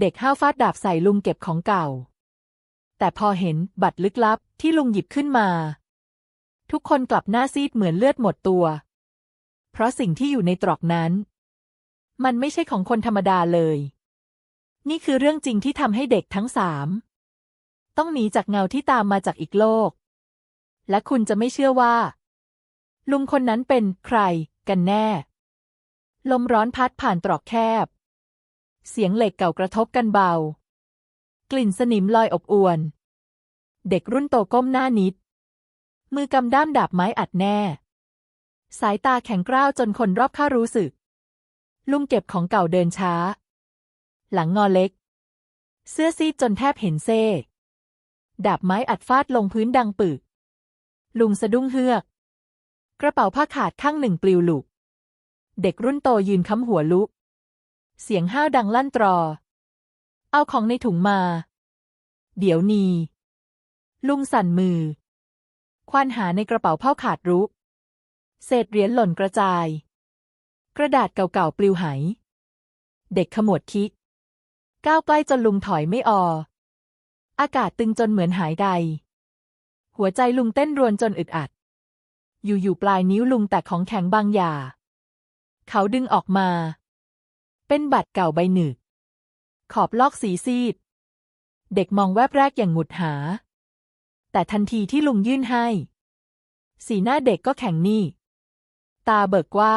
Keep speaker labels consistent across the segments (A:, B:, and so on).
A: เด็กห้าวฟาดดาบใส่ลุงเก็บของเก่า แต่พอเห็นบัตรลึกลับที่ลุงหยิบขึ้นมา ทุกคนกลับหน้าซีดเหมือนเลือดหมดตัว เพราะสิ่งที่อยู่ในตรอกนั้น มันไม่ใช่ของคนธรรมดาเลย นี่คือเรื่องจริงที่ทำให้เด็กทั้งสาม ต้องหนีจากเงาที่ตามมาจากอีกโลก และคุณจะไม่เชื่อว่า ลุงคนนั้นเป็นใครกันแน่ ลมร้อนพัดผ่านตรอกแคบ เสียงเหล็กเก่ากระทบกันเบา กลิ่นสนิมลอยอบอวน เด็กรุ่นโตก้มหน้านิด มือกำด้ามดาบไม้อัดแน่ สายตาแข็งกร้าวจนคนรอบข้ารู้สึก ลุงเก็บของเก่าเดินช้า หลังงอเล็ก เสื้อซีดจนแทบเห็นเซ่ดาบไม้อัดฟาดลงพื้นดังปึก ลุงสะดุ้งเฮือก กระเป๋าผ้าขาดข้างหนึ่งปลิวหลุก เด็กรุ่นโตยืนค้ำหัวลุก เสียงห้าวดังลั่นตรอ เอาของในถุงมา เดี๋ยวนี้ ลุงสั่นมือ ควานหาในกระเป๋าผ้าขาดรุเศษเหรียญหล่นกระจาย กระดาษเก่าๆปลิวหาย เด็กขมวดคิกก้าวใกล้จนลุงถอยไม่ออ อากาศตึงจนเหมือนหายใด หัวใจลุงเต้นรวนจนอึดอัด อยู่ๆปลายนิ้วลุงแตกของแข็งบางอย่าง เขาดึงออกมา เป็นบัตรเก่าใบหนึ่งขอบลอกสีซีด เด็กมองแวบแรกอย่างหงุดหา แต่ทันทีที่ลุงยื่นให้ สีหน้าเด็กก็แข็งนี่ ตาเบิกว่า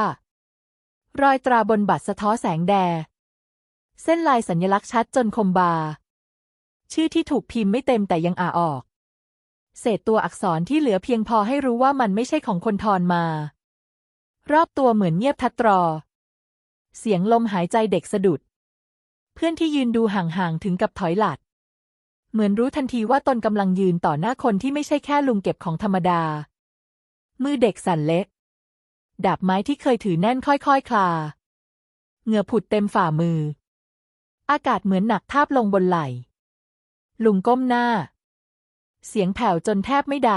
A: รอยตราบนบัตรสะท้อแสงแด เส้นลายสัญลักษณ์ชัดจนคมบา ชื่อที่ถูกพิมพ์ไม่เต็มแต่ยังอ่าออก เศษตัวอักษรที่เหลือเพียงพอให้รู้ว่ามันไม่ใช่ของคนทอนมา รอบตัวเหมือนเงียบทัดตรอ เสียงลมหายใจเด็กสะดุด เพื่อนที่ยืนดูห่างๆถึงกับถอยหลัด เหมือนรู้ทันทีว่าตนกำลังยืนต่อหน้าคนที่ไม่ใช่แค่ลุงเก็บของธรรมดา มือเด็กสั่นเละดาบไม้ที่เคยถือแน่นค่อยๆคคลา เหงื่อผุดเต็มฝ่ามือ อากาศเหมือนหนักทาบลงบนไหล่ ลุงก้มหน้า เสียงแผ่วจนแทบไม่ใด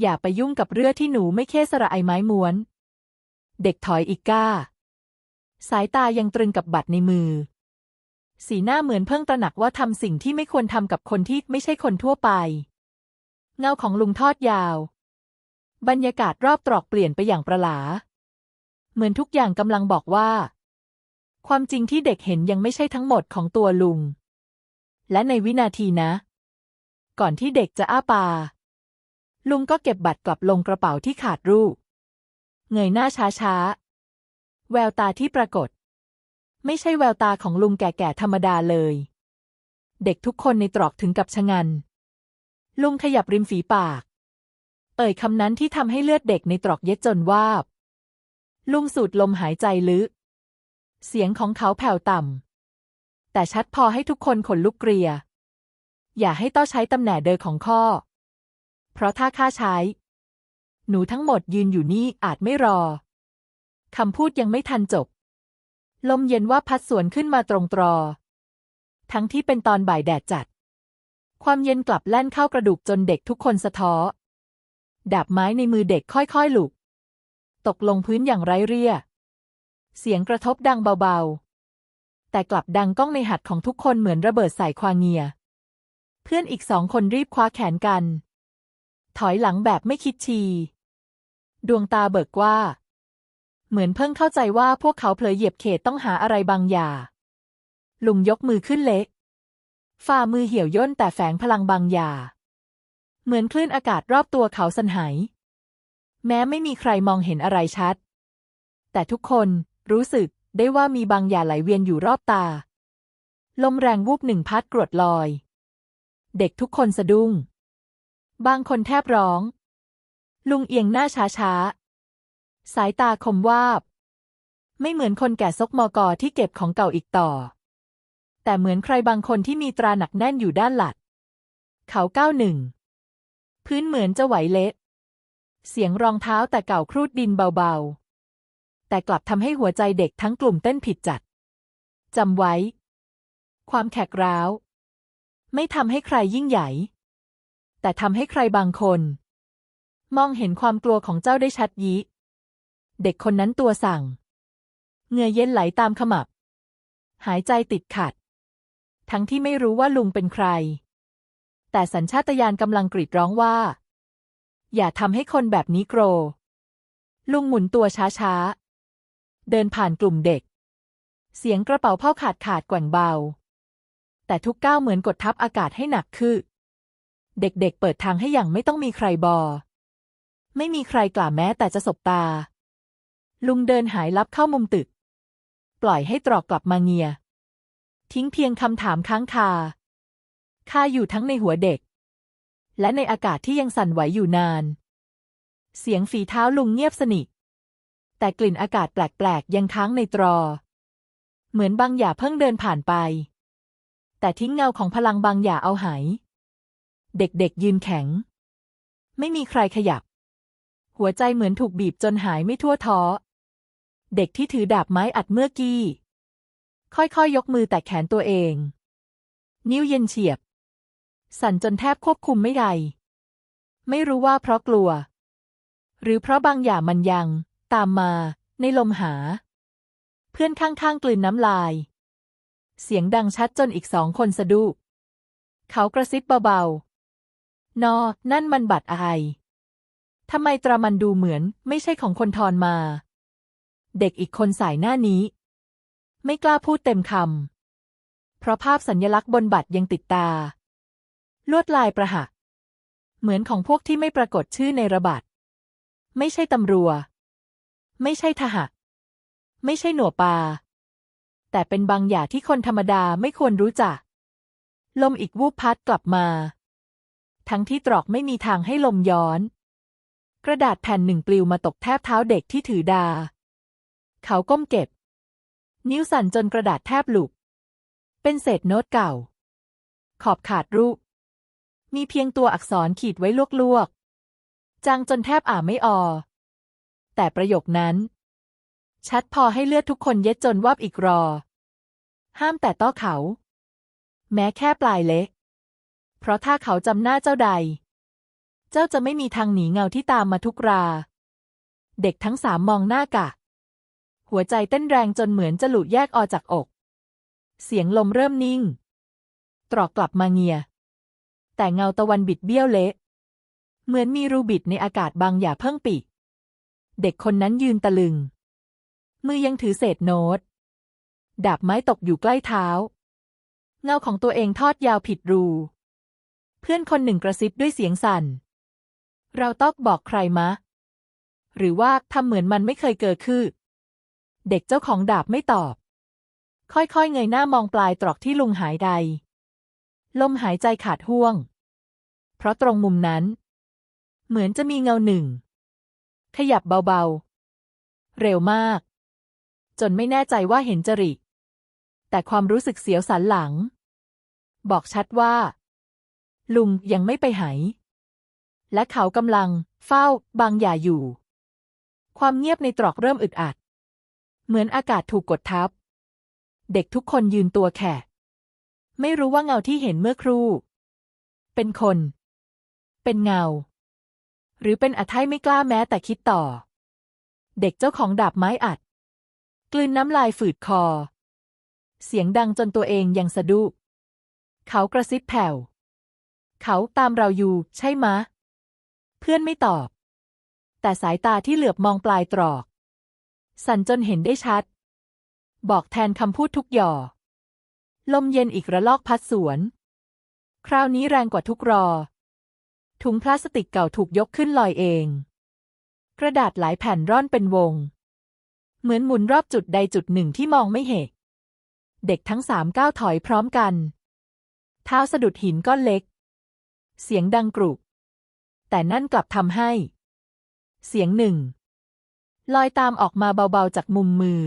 A: อย่าไปยุ่งกับเรื่องที่หนูไม่เคสระไอไม้ม้วน เด็กถอยอีกก้า สายตายังตรึงกับบัตรในมือ สีหน้าเหมือนเพิ่งตระหนักว่าทำสิ่งที่ไม่ควรทำกับคนที่ไม่ใช่คนทั่วไป เงาของลุงทอดยาว บรรยากาศรอบตรอกเปลี่ยนไปอย่างประหลา เหมือนทุกอย่างกำลังบอกว่า ความจริงที่เด็กเห็นยังไม่ใช่ทั้งหมดของตัวลุง และในวินาทีนะ ก่อนที่เด็กจะอ้าปา ลุงก็เก็บบัตรกลับลงกระเป๋าที่ขาดรูปเงยหน้าช้าๆ แววตาที่ปรากฏ ไม่ใช่แววตาของลุงแก่ๆธรรมดาเลย เด็กทุกคนในตรอกถึงกับชะงัน ลุงขยับริมฝีปาก เอ่ยคำนั้นที่ทำให้เลือดเด็กในตรอกเย็ดจนวาบ ลุงสูดลมหายใจลึก เสียงของเขาแผ่วต่ำแต่ชัดพอให้ทุกคนขนลุกเกลีย อย่าให้ต้อใช้ตำแหน่เดอของข้อ เพราะถ้าข้าใช้ หนูทั้งหมดยืนอยู่นี่อาจไม่รอ คำพูดยังไม่ทันจบ ลมเย็นว่าพัดสวนขึ้นมาตรงตรอ ทั้งที่เป็นตอนบ่ายแดดจัด ความเย็นกลับแล่นเข้ากระดูกจนเด็กทุกคนสะท้อ ดาบไม้ในมือเด็กค่อยๆหลุก ตกลงพื้นอย่างไร้เรีย เสียงกระทบดังเบาๆ แต่กลับดังก้องในหัดของทุกคนเหมือนระเบิดใส่ควางเงีย เพื่อนอีกสองคนรีบคว้าแขนกัน ถอยหลังแบบไม่คิดชี ดวงตาเบิกว่า เหมือนเพิ่งเข้าใจว่าพวกเขาเผลอเหยียบเขตต้องหาอะไรบางอย่างลุงยกมือขึ้นเละฝ่ามือเหี่ยวย่นแต่แฝงพลังบางอย่างเหมือนคลื่นอากาศรอบตัวเขาสันหายแม้ไม่มีใครมองเห็นอะไรชัด แต่ทุกคนรู้สึกได้ว่ามีบางอย่างไหลเวียนอยู่รอบตา ลมแรงวูบหนึ่งพัดกรดลอย เด็กทุกคนสะดุ้ง บางคนแทบร้อง ลุงเอียงหน้าช้าๆ สายตาคมวาบ ไม่เหมือนคนแก่ซกมอกอที่เก็บของเก่าอีกต่อ แต่เหมือนใครบางคนที่มีตราหนักแน่นอยู่ด้านหลัด เขาก้าวหนึ่ง พื้นเหมือนจะไหวเละเสียงรองเท้าแต่เก่าครูดดินเบาๆ แต่กลับทำให้หัวใจเด็กทั้งกลุ่มเต้นผิดจัด จำไว้ ความแขกร้าว ไม่ทำให้ใครยิ่งใหญ่ แต่ทำให้ใครบางคน มองเห็นความกลัวของเจ้าได้ชัดยิ เด็กคนนั้นตัวสั่ง เหงื่อเย็นไหลตามขมับ หายใจติดขัด ทั้งที่ไม่รู้ว่าลุงเป็นใคร แต่สัญชาตญาณกำลังกรีดร้องว่า อย่าทำให้คนแบบนี้โกรลุงหมุนตัวช้าๆ เดินผ่านกลุ่มเด็ก เสียงกระเป๋าผ้าขาดขาดๆแกว่งเบา แต่ทุกก้าวเหมือนกดทับอากาศให้หนักขึ้นเด็กๆเปิดทางให้อย่างไม่ต้องมีใครบอ ไม่มีใครกล่าแม้แต่จะสบตา ลุงเดินหายลับเข้ามุมตึก ปล่อยให้ตรอกกลับมาเงีย ทิ้งเพียงคำถามค้างคาคาอยู่ทั้งในหัวเด็ก และในอากาศที่ยังสั่นไหวอยู่นาน เสียงฝีเท้าลุงเงียบสนิทแต่กลิ่นอากาศแปลกๆยังค้างในตรอ เหมือนบางอย่าเพิ่งเดินผ่านไป แต่ทิ้งเงาของพลังบางอย่าเอาหาย เด็กๆยืนแข็ง ไม่มีใครขยับ หัวใจเหมือนถูกบีบจนหายไม่ทั่วท้อ เด็กที่ถือดาบไม้อัดเมื่อกี้ ค่อยๆยยกมือแตะแขนตัวเอง นิ้วเย็นเฉียบ สั่นจนแทบควบคุมไม่ได้ไม่รู้ว่าเพราะกลัว หรือเพราะบางอย่างมันยัง ตามมา ในลมหา เพื่อนข้างๆกลืนน้ำลาย เสียงดังชัดจนอีกสองคนสะดุ้งเขากระซิบเบาๆ นอ นั่นมันบัตรอะไรทำไมตรามันดูเหมือน ไม่ใช่ของคนทอนมา เด็กอีกคนสายหน้านี้ ไม่กล้าพูดเต็มคำ เพราะภาพสัญญลักษณ์บนบัตรยังติดตา ลวดลายประหัก เหมือนของพวกที่ไม่ปรากฏชื่อในระบาดไม่ใช่ตำรวจไม่ใช่ทหารไม่ใช่หน่วปาแต่เป็นบางอย่างที่คนธรรมดาไม่ควรรู้จัก ลมอีกวูบพัดกลับมา ทั้งที่ตรอกไม่มีทางให้ลมย้อน กระดาษแผ่นหนึ่งปลิวมาตกแทบเท้าเด็กที่ถือดา เขาก้มเก็บ นิ้วสั่นจนกระดาษแทบหลุดเป็นเศษโน้ตเก่า ขอบขาดรูป มีเพียงตัวอักษรขีดไว้ลวกๆ จางจนแทบอ่านไม่ออ แต่ประโยคนั้น ชัดพอให้เลือดทุกคนเย็ดจนวับอีกรอ ห้ามแต่ต้อเขา แม้แค่ปลายเล็ก เพราะถ้าเขาจำหน้าเจ้าใด เจ้าจะไม่มีทางหนีเงาที่ตามมาทุกรา เด็กทั้งสามมองหน้ากะ หัวใจเต้นแรงจนเหมือนจะหลุดแยกออกจากอก เสียงลมเริ่มนิ่ง ตรอกกลับมาเงีย แต่เงาตะวันบิดเบี้ยวเละ เหมือนมีรูบิดในอากาศบางอย่าเพิ่งปิดเด็กคนนั้นยืนตะลึง มือยังถือเศษโน้ต ดาบไม้ตกอยู่ใกล้เท้า เงาของตัวเองทอดยาวผิดรู เพื่อนคนหนึ่งกระซิบด้วยเสียงสั่น เราต้องบอกใครมะ หรือว่าทำเหมือนมันไม่เคยเกิดขึ้น เด็กเจ้าของดาบไม่ตอบ ค่อยๆ เงยหน้ามองปลายตรอกที่ลุงหายใด ลมหายใจขาดห่วง เพราะตรงมุมนั้น เหมือนจะมีเงาหนึ่ง ขยับเบาๆ เร็วมาก จนไม่แน่ใจว่าเห็นจริ แต่ความรู้สึกเสียวสันหลัง บอกชัดว่า ลุงยังไม่ไปไหนและเขากำลัง เฝ้าบางอย่าอยู่ ความเงียบในตรอกเริ่มอึดอัด เหมือนอากาศถูกกดทับ เด็กทุกคนยืนตัวแข็งไม่รู้ว่าเงาที่เห็นเมื่อครู่ เป็นคน เป็นเงา หรือเป็นอัไทไม่กล้าแม้แต่คิดต่อ เด็กเจ้าของดาบไม้อัด กลืนน้ำลายฝืดคอ เสียงดังจนตัวเองยังสะดุ้งเขากระซิบแผ่ว เขาตามเราอยู่ใช่มะ เพื่อนไม่ตอบ แต่สายตาที่เหลือบมองปลายตรอก สั่นจนเห็นได้ชัด บอกแทนคำพูดทุกหย่อ ลมเย็นอีกระลอกพัดสวน คราวนี้แรงกว่าทุกรอ ถุงพลาสติกเก่าถูกยกขึ้นลอยเอง กระดาษหลายแผ่นร่อนเป็นวง เหมือนหมุนรอบจุดใดจุดหนึ่งที่มองไม่เห็นเด็กทั้งสามก้าวถอยพร้อมกัน เท้าสะดุดหินก้อนเล็ก เสียงดังกรุบแต่นั่นกลับทำให้ เสียงหนึ่ง ลอยตามออกมาเบาๆจากมุมมือ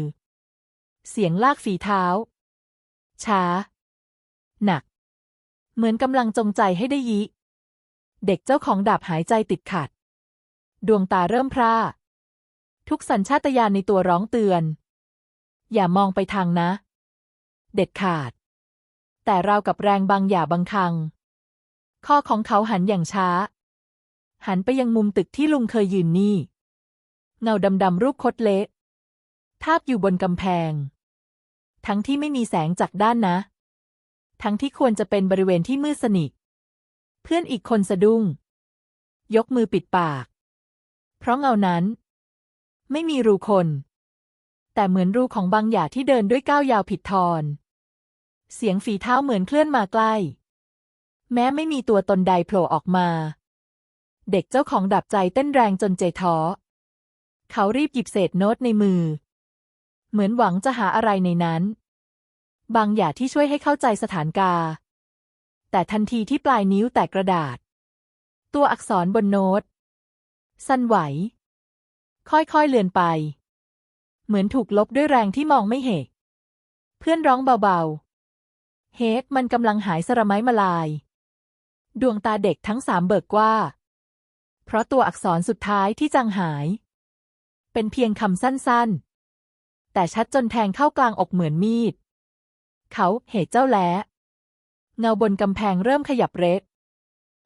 A: เสียงลากฝีเท้า ช้า หนัก เหมือนกำลังจงใจให้ได้ยิ เด็กเจ้าของดาบหายใจติดขัด ดวงตาเริ่มพร่า ทุกสัญชาตญาณในตัวร้องเตือน อย่ามองไปทางนะ เด็ดขาด แต่ราวกับแรงบางอย่าบังคัง ข้อของเขาหันอย่างช้า หันไปยังมุมตึกที่ลุงเคยยืนนี่ เงาดำๆรูปคดเละทาบอยู่บนกำแพง ทั้งที่ไม่มีแสงจากด้านนะ ทั้งที่ควรจะเป็นบริเวณที่มืดสนิท เพื่อนอีกคนสะดุ้ง ยกมือปิดปาก เพราะเงานั้น ไม่มีรูคน แต่เหมือนรูของบางอย่างที่เดินด้วยก้าวยาวผิดทอนเสียงฝีเท้าเหมือนเคลื่อนมาใกล้ แม้ไม่มีตัวตนใดโผล่ออกมา เด็กเจ้าของดับใจเต้นแรงจนใจท้อ เขารีบหยิบเศษโน้ตในมือ เหมือนหวังจะหาอะไรในนั้น บางอย่างที่ช่วยให้เข้าใจสถานการณ์แต่ทันทีที่ปลายนิ้วแตะกระดาษ ตัวอักษรบนโน้ต สั่นไหว ค่อยๆเลือนไป เหมือนถูกลบด้วยแรงที่มองไม่เห็นเพื่อนร้องเบาๆ เฮกมันกำลังหายสระไม้มาลาย ดวงตาเด็กทั้งสามเบิกกว่า เพราะตัวอักษรสุดท้ายที่จางหาย เป็นเพียงคำสั้นๆ แต่ชัดจนแทงเข้ากลางอกเหมือนมีด เขาเหตุเจ้าแล้เงาบนกำแพงเริ่มขยับเร็ด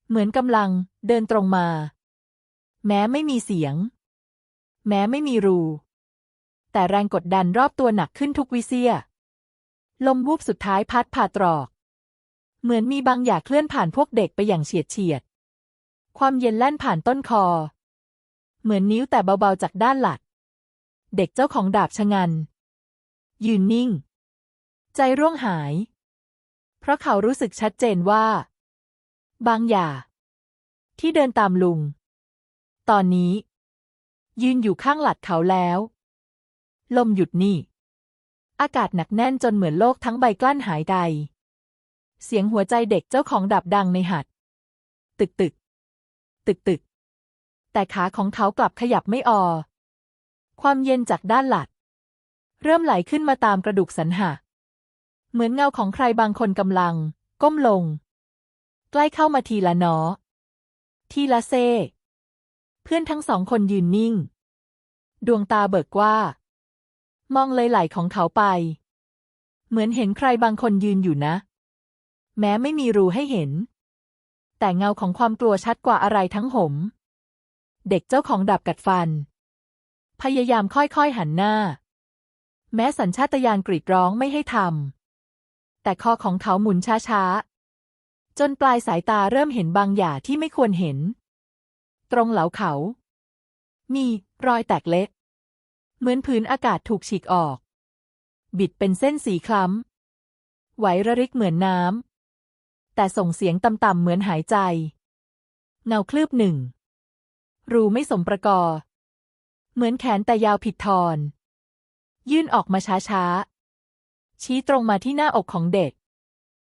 A: เหมือนกำลังเดินตรงมา แม้ไม่มีเสียง แม้ไม่มีรู แต่แรงกดดันรอบตัวหนักขึ้นทุกวิเซีย ลมวูบสุดท้ายพัดผ่าตรอก เหมือนมีบางอย่างเคลื่อนผ่านพวกเด็กไปอย่างเฉียดเฉียด ความเย็นแล่นผ่านต้นคอ เหมือนนิ้วแต่เบาๆจากด้านหลัดเด็กเจ้าของดาบชะงัน ยืนนิ่ง ใจร่วงหาย เพราะเขารู้สึกชัดเจนว่า บางอย่างที่เดินตามลุง ตอนนี้ ยืนอยู่ข้างหลัดเขาแล้ว ลมหยุดนิ่อากาศหนักแน่นจนเหมือนโลกทั้งใบกลั้นหายใจเสียงหัวใจเด็กเจ้าของดับดังในหัด ตึกตึก ตึกตึก แต่ขาของเขากลับขยับไม่ออ ความเย็นจากด้านหลัด เริ่มไหลขึ้นมาตามกระดูกสันหะ เหมือนเงาของใครบางคนกำลัง ก้มลง ใกล้เข้ามาทีละนอ ทีละเซ เพื่อนทั้งสองคนยืนนิ่ง ดวงตาเบิกว่า มองเลยไหลของเขาไป เหมือนเห็นใครบางคนยืนอยู่นะ แม้ไม่มีรูให้เห็น แต่เงาของความกลัวชัดกว่าอะไรทั้งหม เด็กเจ้าของดับกัดฟัน พยายามค่อยๆหันหน้า แม้สัญชาตญาณกรีดร้องไม่ให้ทำแต่คอของเขาหมุนช้าๆ จนปลายสายตาเริ่มเห็นบางอย่างที่ไม่ควรเห็น ตรงเหลาเขา มีรอยแตกเล็ก เหมือนพื้นอากาศถูกฉีกออก บิดเป็นเส้นสีคล้ำไหวระริกเหมือนน้ำแต่ส่งเสียงต่ำๆเหมือนหายใจ เงาคลืบหนึ่ง รูไม่สมประกอบ เหมือนแขนแต่ยาวผิดทอน ยื่นออกมาช้าๆ ชี้ตรงมาที่หน้าอกของเด็ก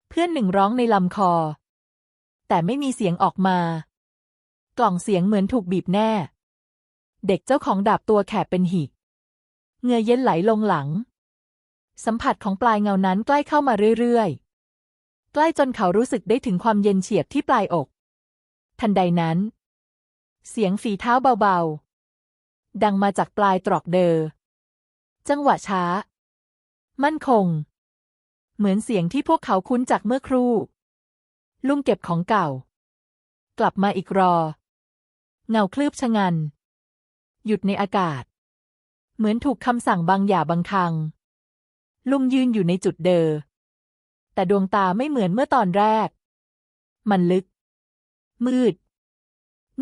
A: เพื่อนหนึ่งร้องในลำคอ แต่ไม่มีเสียงออกมา กล่องเสียงเหมือนถูกบีบแน่ เด็กเจ้าของดาบตัวแขบเป็นหิเงือเย็นไหลลงหลัง สัมผัสของปลายเงานั้นใกล้เข้ามาเรื่อยๆ ใกล้จนเขารู้สึกได้ถึงความเย็นเฉียบที่ปลายอก ทันใดนั้น เสียงฝีเท้าเบาๆ ดังมาจากปลายตรอกเดอ จังหวะช้า มั่นคง เหมือนเสียงที่พวกเขาคุ้นจากเมื่อครู่ ลุงเก็บของเก่า กลับมาอีกรอ เงาคลืบชะงัน หยุดในอากาศ เหมือนถูกคำสั่งบางอย่างบังคัง ลุงยืนอยู่ในจุดเดอ แต่ดวงตาไม่เหมือนเมื่อตอนแรก มันลึก มืด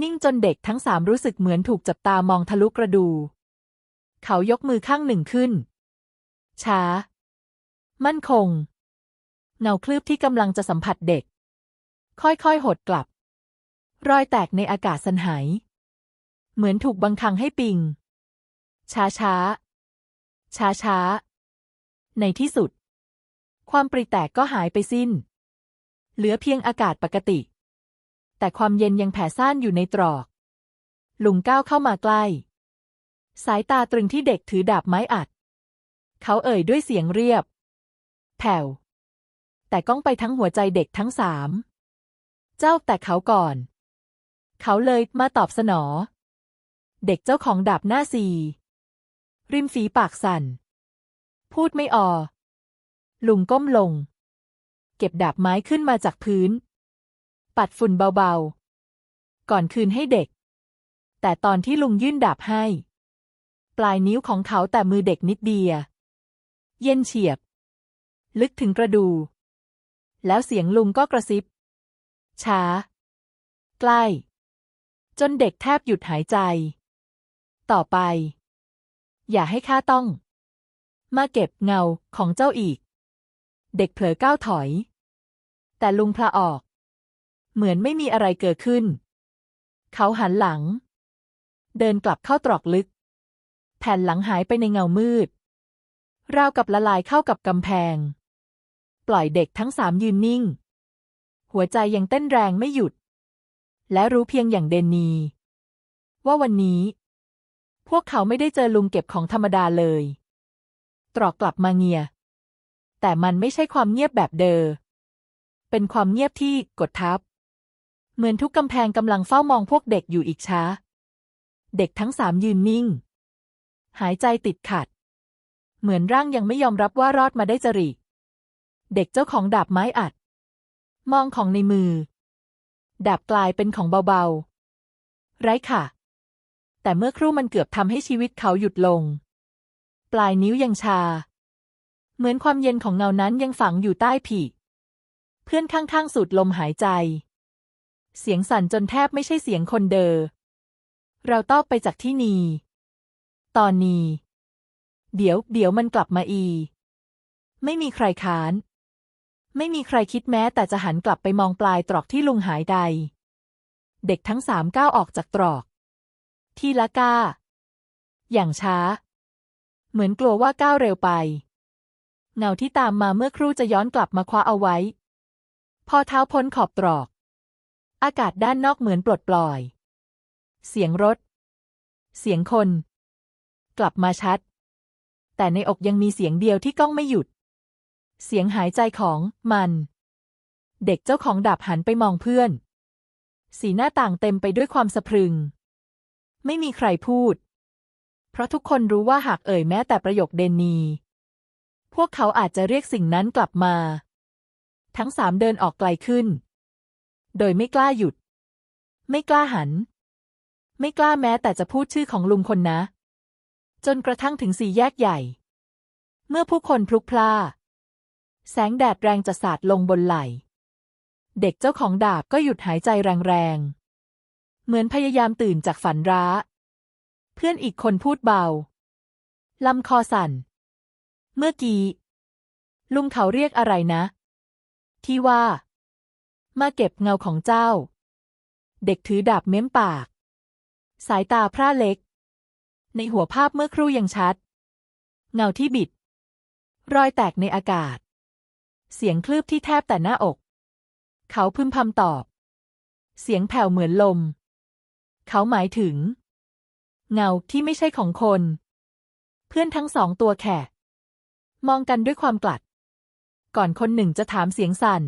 A: นิ่งจนเด็กทั้งสามรู้สึกเหมือนถูกจับตามองทะลุกระดู เขายกมือข้างหนึ่งขึ้น ช้า มั่นคง เงาคลืบที่กำลังจะสัมผัสเด็ก ค่อยๆ หดกลับ รอยแตกในอากาศสันหาย เหมือนถูกบังคังให้ปิง ช้าช้า ช้าช้า ในที่สุด ความปริแตกก็หายไปสิ้น เหลือเพียงอากาศปกติ แต่ความเย็นยังแผ่ซ่านอยู่ในตรอก ลุงก้าวเข้ามาใกล้ สายตาตรึงที่เด็กถือดาบไม้อัด เขาเอ่ยด้วยเสียงเรียบ แผ่ว แต่ก้องไปทั้งหัวใจเด็กทั้งสาม เจ้าแต่เขาก่อน เขาเลยมาตอบสนอ เด็กเจ้าของดาบหน้าซีริมฝีปากสั่น พูดไม่ออ ลุงก้มลง เก็บดาบไม้ขึ้นมาจากพื้น ปัดฝุ่นเบาๆ ก่อนคืนให้เด็ก แต่ตอนที่ลุงยื่นดาบให้ ปลายนิ้วของเขาแต่มือเด็กนิดเดีย เย็นเฉียบ ลึกถึงกระดู แล้วเสียงลุงก็กระซิบ ช้า ใกล้ จนเด็กแทบหยุดหายใจ ต่อไป อย่าให้ข้าต้อง มาเก็บเงาของเจ้าอีก เด็กเผลอก้าวถอย แต่ลุงพลาออก เหมือนไม่มีอะไรเกิดขึ้น เขาหันหลัง เดินกลับเข้าตรอกลึก แผ่นหลังหายไปในเงามืด ราวกับละลายเข้ากับกำแพง ปล่อยเด็กทั้งสามยืนนิ่ง หัวใจยังเต้นแรงไม่หยุด และรู้เพียงอย่างเดนนี ว่าวันนี้ พวกเขาไม่ได้เจอลุงเก็บของธรรมดาเลย ตรอกกลับมาเงีย แต่มันไม่ใช่ความเงียบแบบเดอเป็นความเงียบที่กดทับ เหมือนทุกกำแพงกำลังเฝ้ามองพวกเด็กอยู่อีกช้า เด็กทั้งสามยืนนิ่ง หายใจติดขัด เหมือนร่างยังไม่ยอมรับว่ารอดมาได้จริเด็กเจ้าของดาบไม้อัด มองของในมือ ดาบกลายเป็นของเบาๆ ไร้ค่ะ แต่เมื่อครู่มันเกือบทำให้ชีวิตเขาหยุดลง ปลายนิ้วยังชา เหมือนความเย็นของเงานั้นยังฝังอยู่ใต้ผีเพื่อนข้างๆสูดลมหายใจ เสียงสั่นจนแทบไม่ใช่เสียงคนเดอ เราต้องไปจากที่นี่ตอนนี้ เดี๋ยว เดี๋ยวมันกลับมาอี ไม่มีใครค้าน ไม่มีใครคิดแม้แต่จะหันกลับไปมองปลายตรอกที่ลุงหายใด เด็กทั้งสามก้าวออกจากตรอก ทีละก้า อย่างช้า เหมือนกลัวว่าก้าวเร็วไป เงาที่ตามมาเมื่อครู่จะย้อนกลับมาคว้าเอาไว้ พอเท้าพ้นขอบตรอก อากาศด้านนอกเหมือนปลดปล่อย เสียงรถ เสียงคน กลับมาชัด แต่ในอกยังมีเสียงเดียวที่ก้องไม่หยุด เสียงหายใจของมัน เด็กเจ้าของดาบหันไปมองเพื่อน สีหน้าต่างเต็มไปด้วยความสะพรึง ไม่มีใครพูด เพราะทุกคนรู้ว่าหากเอ่ยแม้แต่ประโยคเดนนี พวกเขาอาจจะเรียกสิ่งนั้นกลับมา ทั้งสามเดินออกไกลขึ้น โดยไม่กล้าหยุด ไม่กล้าหัน ไม่กล้าแม้แต่จะพูดชื่อของลุงคนนะ จนกระทั่งถึงสี่แยกใหญ่ เมื่อผู้คนพลุกพล่าแสงแดดแรงจะสาดลงบนไหล เด็กเจ้าของดาบก็หยุดหายใจแรงๆ เหมือนพยายามตื่นจากฝันร้า เพื่อนอีกคนพูดเบา ลำคอสั่น เมื่อกี้ ลุงเขาเรียกอะไรนะ ที่ว่า มาเก็บเงาของเจ้า เด็กถือดาบเม้มปาก สายตาพร่าเล็ก ในหัวภาพเมื่อครู่ยังชัด เงาที่บิด รอยแตกในอากาศ เสียงคลืบที่แทบแต่หน้าอก เขาพึมพำตอบ เสียงแผ่วเหมือนลม เขาหมายถึง เงาที่ไม่ใช่ของคน เพื่อนทั้งสองตัวแขกมองกันด้วยความกลัด ก่อนคนหนึ่งจะถามเสียงสั่น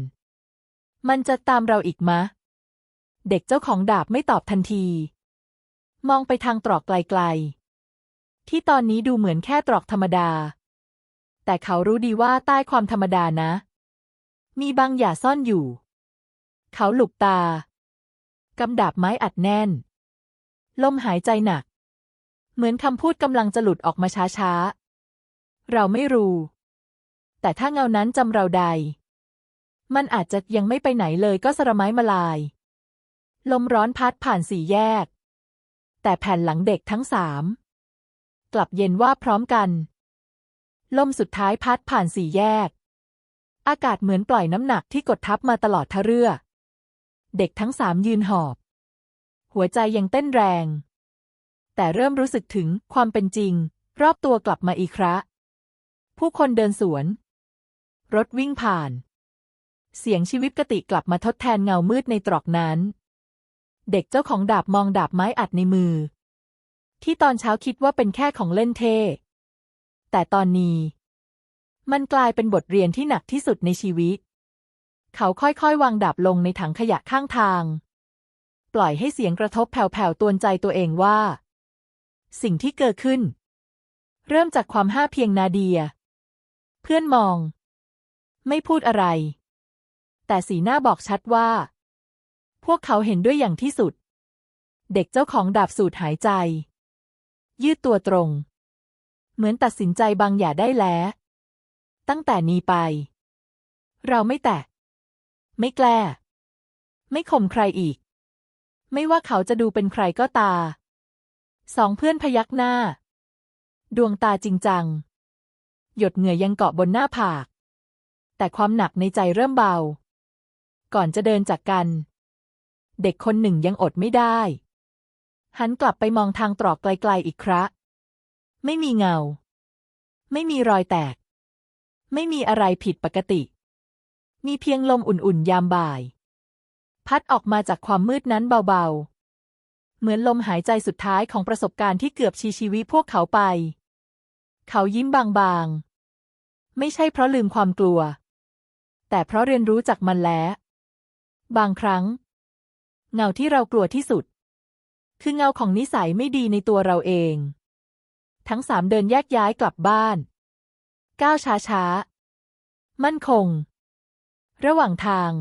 A: มันจะตามเราอีกมะ เด็กเจ้าของดาบไม่ตอบทันที มองไปทางตรอกไกลๆ ที่ตอนนี้ดูเหมือนแค่ตรอกธรรมดา แต่เขารู้ดีว่าใต้ความธรรมดานะ มีบางอย่างซ่อนอยู่ เขาหลุบตากำดาบไม้อัดแน่น ลมหายใจหนัก เหมือนคำพูดกำลังจะหลุดออกมาช้าๆ เราไม่รู้ แต่ถ้าเงานั้นจำเราใด มันอาจจะยังไม่ไปไหนเลยก็สระไม้มาลาย ลมร้อนพัดผ่านสี่แยก แต่แผ่นหลังเด็กทั้งสามกลับเย็นว่าพร้อมกัน ลมสุดท้ายพัดผ่านสี่แยก อากาศเหมือนปล่อยน้ำหนักที่กดทับมาตลอดทะเรือ เด็กทั้งสามยืนหอบ หัวใจยังเต้นแรง แต่เริ่มรู้สึกถึงความเป็นจริง รอบตัวกลับมาอีกคระผู้คนเดินสวน รถวิ่งผ่าน เสียงชีวิตกติกลับมาทดแทนเงามืดในตรอกนั้น เด็กเจ้าของดาบมองดาบไม้อัดในมือ ที่ตอนเช้าคิดว่าเป็นแค่ของเล่นเท่ แต่ตอนนี้ มันกลายเป็นบทเรียนที่หนักที่สุดในชีวิต เขาค่อยๆ วางดาบลงในถังขยะข้างทาง ปล่อยให้เสียงกระทบแผ่วๆตวนใจตัวเองว่า สิ่งที่เกิดขึ้น เริ่มจากความห้าเพียงนาเดีย เพื่อนมอง ไม่พูดอะไร แต่สีหน้าบอกชัดว่า พวกเขาเห็นด้วยอย่างที่สุด เด็กเจ้าของดาบสูดหายใจ ยืดตัวตรง เหมือนตัดสินใจบางอย่างได้แล้ว ตั้งแต่นี้ไป เราไม่แตะ ไม่แกล้ไม่ข่มใครอีก ไม่ว่าเขาจะดูเป็นใครก็ตา สองเพื่อนพยักหน้า ดวงตาจริงจัง หยดเหงื่อยังเกาะบนหน้าผาก แต่ความหนักในใจเริ่มเบา ก่อนจะเดินจากกัน เด็กคนหนึ่งยังอดไม่ได้ หันกลับไปมองทางตรอกไกลๆอีกครั้งไม่มีเงา ไม่มีรอยแตก ไม่มีอะไรผิดปกติ มีเพียงลมอุ่นๆ ยามบ่าย พัดออกมาจากความมืดนั้นเบาๆ เหมือนลมหายใจสุดท้ายของประสบการณ์ที่เกือบชีชีวิตพวกเขาไป เขายิ้มบางๆ ไม่ใช่เพราะลืมความกลัว แต่เพราะเรียนรู้จากมันแล้ว บางครั้ง เงาที่เรากลัวที่สุด คือเงาของนิสัยไม่ดีในตัวเราเอง ทั้งสามเดินแยกย้ายกลับบ้าน ก้าวช้าๆมั่นคง ระหว่างทาง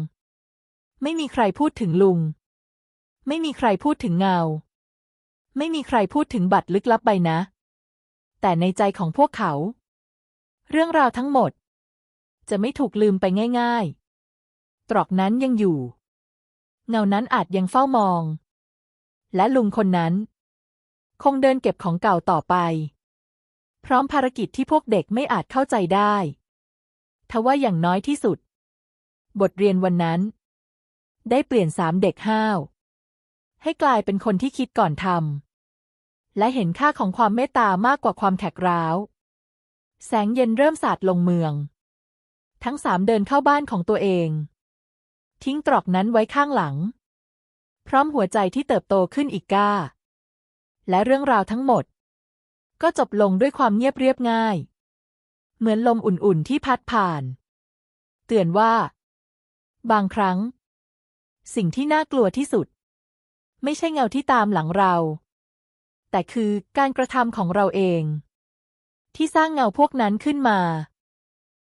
A: ไม่มีใครพูดถึงลุง ไม่มีใครพูดถึงเงา ไม่มีใครพูดถึงบัตรลึกลับใบนะ แต่ในใจของพวกเขา เรื่องราวทั้งหมด จะไม่ถูกลืมไปง่าย ๆ ตรอกนั้นยังอยู่ เงานั้นอาจยังเฝ้ามอง และลุงคนนั้น คงเดินเก็บของเก่าต่อไป พร้อมภารกิจที่พวกเด็กไม่อาจเข้าใจได้ทว่าอย่างน้อยที่สุด บทเรียนวันนั้น ได้เปลี่ยนสามเด็กห้าว ให้กลายเป็นคนที่คิดก่อนทำและเห็นค่าของความเมตตามากกว่าความแขกร้าว แสงเย็นเริ่มสาดลงเมือง ทั้งสามเดินเข้าบ้านของตัวเอง ทิ้งตรอกนั้นไว้ข้างหลัง พร้อมหัวใจที่เติบโตขึ้นอีกก้า และเรื่องราวทั้งหมด ก็จบลงด้วยความเงียบเรียบง่าย เหมือนลมอุ่นๆที่พัดผ่าน เตือนว่า บางครั้ง สิ่งที่น่ากลัวที่สุด ไม่ใช่เงาที่ตามหลังเรา แต่คือการกระทำของเราเอง ที่สร้างเงาพวกนั้นขึ้นมา